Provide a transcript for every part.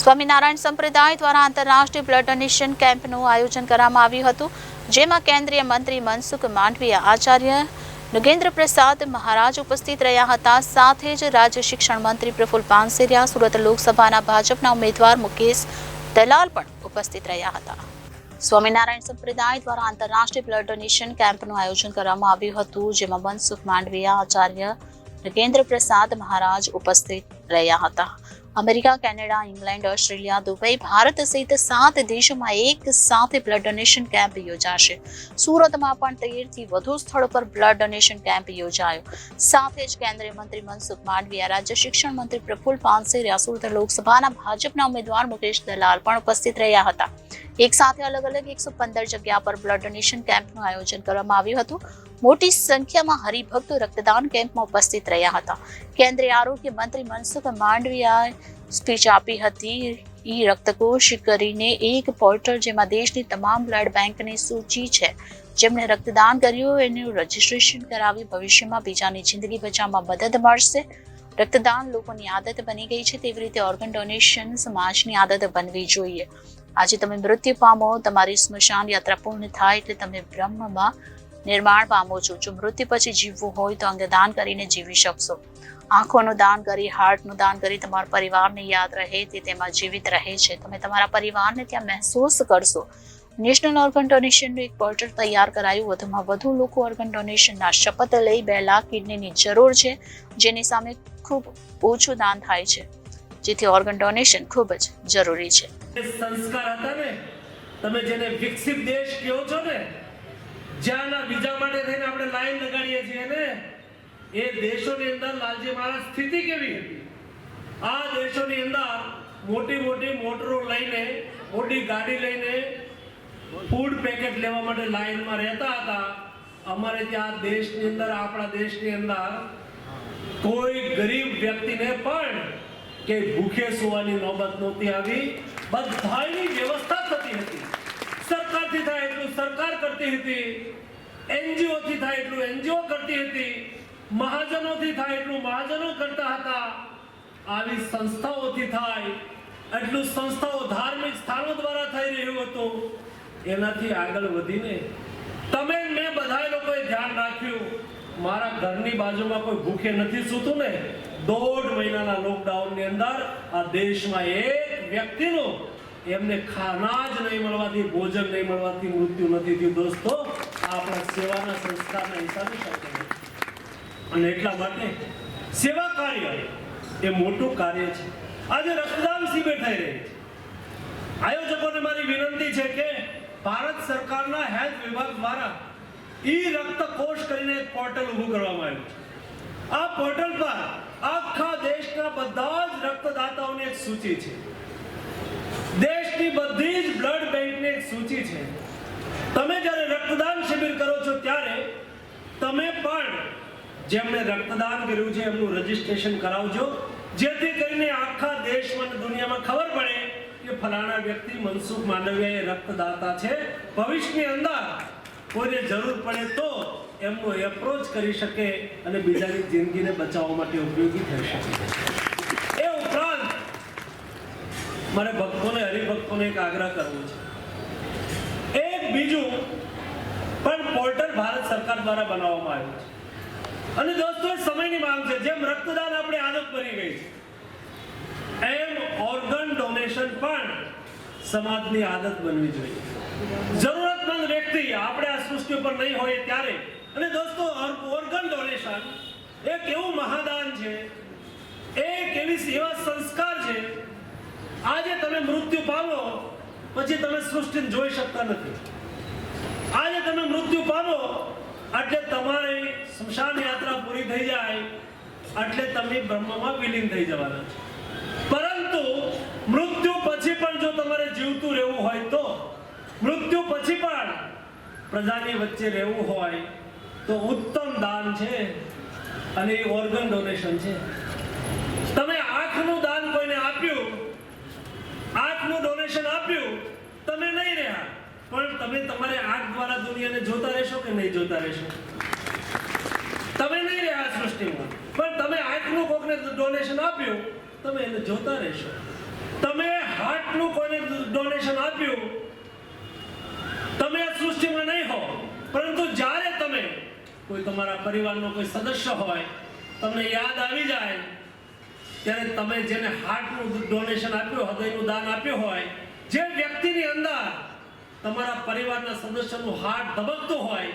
સ્વામિનારાયણ સંપ્રદાય દ્વારા આંતરરાષ્ટ્રીય બ્લડ ડોનેશન કેમ્પનું આયોજન કરવામાં આવ્યું હતું, જેમાં કેન્દ્રીય મંત્રી મનસુખ માંડવીયા, આચાર્ય નગેન્દ્ર પ્રસાદ મહારાજ ઉપસ્થિત રહ્યા હતા. સાથે જ રાજ્ય શિક્ષણ મંત્રી પ્રફુલ પાનસેરિયા, સુરત લોકસભાના ભાજપના ઉમેદવાર મુકેશ દલાલ પણ ઉપસ્થિત રહ્યા હતા. સ્વામિનારાયણ સંપ્રદાય દ્વારા આંતરરાષ્ટ્રીય બ્લડ ડોનેશન કેમ્પનું આયોજન કરવામાં આવ્યું હતું, જેમાં મનસુખ માંડવીયા, આચાર્ય નગેન્દ્ર પ્રસાદ મહારાજ ઉપસ્થિત રહ્યા હતા. America, Canada, England, Australia, Dubai, Bharat સહિત સાત દેશોમાં એક સાથે બ્લડ ડોનેશન કેમ્પ યોજાશે. સુરતમાં પણ તેરથી વધુ સ્થળ પર બ્લડ ડોનેશન કેમ્પ યોજાયો. સાથે જ કેન્દ્રીય મંત્રી મનસુખ માંડવીયા, રાજ્ય શિક્ષણ મંત્રી પ્રફુલ પાનસેરિયા સુરત લોકસભાના ભાજપના ઉમેદવાર મુકેશ દલાલ પણ ઉપસ્થિત રહ્યા હતા. એક સાથે અલગ અલગ એકસો પંદર જગ્યા પર બ્લડ ડોનેશન કેમ્પનું આયોજન કરવામાં આવ્યું હતું. મોટી સંખ્યામાં હરિભક્તો રક્તદાન કેમ્પમાં ઉપસ્થિત રહ્યા હતા. કેન્દ્રીય આરોગ્ય મંત્રી મનસુખ માંડવિયાએ સ્પીચ આપી હતી. ઈ રક્તકોષ કરીને એક પોર્ટલ જેમાં દેશની તમામ બ્લડ બેંકની સૂચિ છે. જેમણે રક્તદાન કર્યું, એનું રજીસ્ટ્રેશન કરાવી ભવિષ્યમાં બીજાની જિંદગી બચાવવામાં મદદ મળશે. રક્તદાન લોકોની આદત બની ગઈ છે, તેવી રીતે ઓર્ગન ડોનેશન સમાજની આદત બનવી જોઈએ. આજે તમે મૃત્યુ પામો, તમારી સ્મશાન યાત્રા પૂર્ણ થાય એટલે તમે બ્રહ્મમાં નિર્માણ પામો છો. જો મૃત્યુ પછી જીવવું હોય તો અંગદાન કરીને જીવી શકશો. આંખોનું દાન કરી, હાર્ટનું દાન કરી તમારા પરિવારને યાદ રહે તે તેમાં જીવિત રહે છે. તમે તમારા પરિવારને ત્યાં મહેસૂસ કરશો. નેશનલ ઓર્ગન ડોનેશનનું એક પોર્ટલ તૈયાર કરાયું વધુમાં વધુ લોકો ઓર્ગન ડોનેશનના શપથ લઈ બે લાખ કિડનીની જરૂર છે, જેની સામે ખૂબ ઓછું દાન થાય છે. જેથી ઓર્ગન ડોનેશન ખૂબ જ જરૂરી છે. સંસ્કાર હતા ને? તમે જેને વિકસિત દેશ કહો છો ને જ્યાંના બીજા માટે થઈને આપણે લાઈન લગાડીએ છીએ ને, એ દેશોની અંદર લાલજી મહારાજ સ્થિતિ કેવી હતી? આ દેશોની અંદર મોટી મોટી મોટરો લઈને, મોટી ગાડી લઈને ફૂડ પેકેટ લેવા માટે લાઈનમાં રહેતા હતા. અમારે ત્યાં દેશની અંદર, આપણા દેશની અંદર કોઈ ગરીબ વ્યક્તિને પણ કે ભૂખે સુવાની નોબત નહોતી આવી. બધાની વ્યવસ્થા થતી હતી. સરકારથી થાય એટલું સરકાર કરતી હતી, એનજીઓથી થાય એટલું એનજીઓ કરતી હતી, મહાજનોથી થાય એટલું મહાજનો કરતા હતા. આવી સંસ્થાઓથી થાય એટલું સંસ્થાઓ ધાર્મિક સ્થાનો દ્વારા થઈ રહ્યું હતું. એનાથી આગળ વધીને તમે મેં બધાય લોકોએ ધ્યાન રાખ્યું. મારા ઘરની બાજુમાં કોઈ ભૂખે નથી સૂતું ને, દોઢ મહિનાના લોકડાઉનની અંદર આ દેશમાં એક વ્યક્તિનું એમને ખાના જ નહીં મળવાથી, ભોજન નહીં મળવાથી, મૃત્યુ નથી થયું. દોસ્તો, આપણા સેવાના સંસ્કારના હિસાબે. અને એટલા માટે સેવા કાર્ય એ મોટું કાર્ય છે. આજે રક્તદાન શિબિર થઈ રહી છે. આયોજકોને મારી વિનંતી છે કે ભારત સરકારના હેલ્થ વિભાગ દ્વારા ઈ રક્ત કોષ કરીને એક પોર્ટલ ઊભું કરવામાં આવ્યું છે. આ પોર્ટલ પર આખા દેશના બધા જ રક્તદાતાઓની એક સૂચિ છે. દેશની બધી જ બ્લડ બેંકની એક સૂચિ છે. તમે જ્યારે રક્તદાન શિબિર કરો છો ત્યારે તમે પણ જેમણે રક્તદાન કર્યું છે એમનું રજીસ્ટ્રેશન કરાવજો. જેથી કરીને આખા દેશમાં દુનિયામાં ખબર પડે કે ફલાણા વ્યક્તિ મનસુખ માંડવિયા એ રક્તદાતા છે. ભવિષ્યની અંદર કોઈને જરૂર પડે તો એમનો એપ્રોચ કરી શકે અને બીજાની જિંદગીને બચાવવા માટે ઉપયોગી થઈ શકે. મારે ભક્તોને, હરિભક્તોને એક આગ્રહ કરવો છે. એક બીજું પણ પોર્ટલ ભારત સરકાર દ્વારા બનાવવામાં આવ્યું છે. અને દોસ્તો સમયની માંગ છે. જેમ રક્તદાન આપણે આદત બની ગઈ છે, એમ ઓર્ગન ડોનેશન પણ સમાજની આદત બનવી જોઈએ. જરૂરતમંદ વ્યક્તિ આપણે આ સૃષ્ટિ ઉપર નહીં હોય ત્યારે. અને દોસ્તો ઓર્ગન ડોનેશન એક એવું મહાદાન છે, એક એવી સેવા સંસ્કાર છે આજે તમે મૃત્યુ પામો, પછી તમે સૃષ્ટિને જોઈ શકતા નથી. આજે તમે મૃત્યુ પામો, એટલે તમારી સ્મશાન યાત્રા પૂરી થઈ જાય, એટલે તમે બ્રહ્મમાં વિલીન થઈ જવાના છે. પરંતુ મૃત્યુ પછી પણ જો તમારે જીવતું રહેવું હોય તો, મૃત્યુ પછી પણ પ્રજાની વચ્ચે રહેવું હોય તો ઉત્તમ દાન છે અને એ ઓર્ગન ડોનેશન છે તમે આંખનું દાન કોઈને આપ્યું આંખનું ડોનેશન આપ્યું તમે નહીં રહ્યા પણ તમે તમારે આંખ દ્વારા જોતા રહેશો કે નહીં જોતા રહેશો? તમે નહીં રહ્યા સૃષ્ટિમાં. પણ તમે આંખનું કોકને ડોનેશન આપ્યું, તમે એને જોતા રહેશો. તમે હાર્ટનું કોઈને ડોનેશન આપ્યું, તમે આ સૃષ્ટિમાં નહીં હો. પરંતુ જ્યારે તમે કોઈ તમારા પરિવારનો કોઈ સદસ્ય હોય, તમને યાદ આવી જાય, ત્યારે તમે જેને હાર્ટનું ડોનેશન આપ્યું હૃદયનું દાન આપ્યું હોય, જે વ્યક્તિની અંદર તમારા પરિવારના સદસ્યનું હાર્ટ ધબકતું હોય,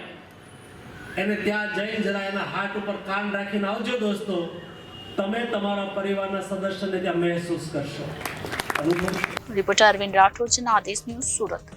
એને ત્યાં જઈને જરા એના હાર્ટ ઉપર કાન રાખીને આવજો દોસ્તો. તમે તમારા પરિવારના સદસ્યને ત્યાં મહેસૂસ કરશો. Reporter Arvind Rathod Janadesh news Surat.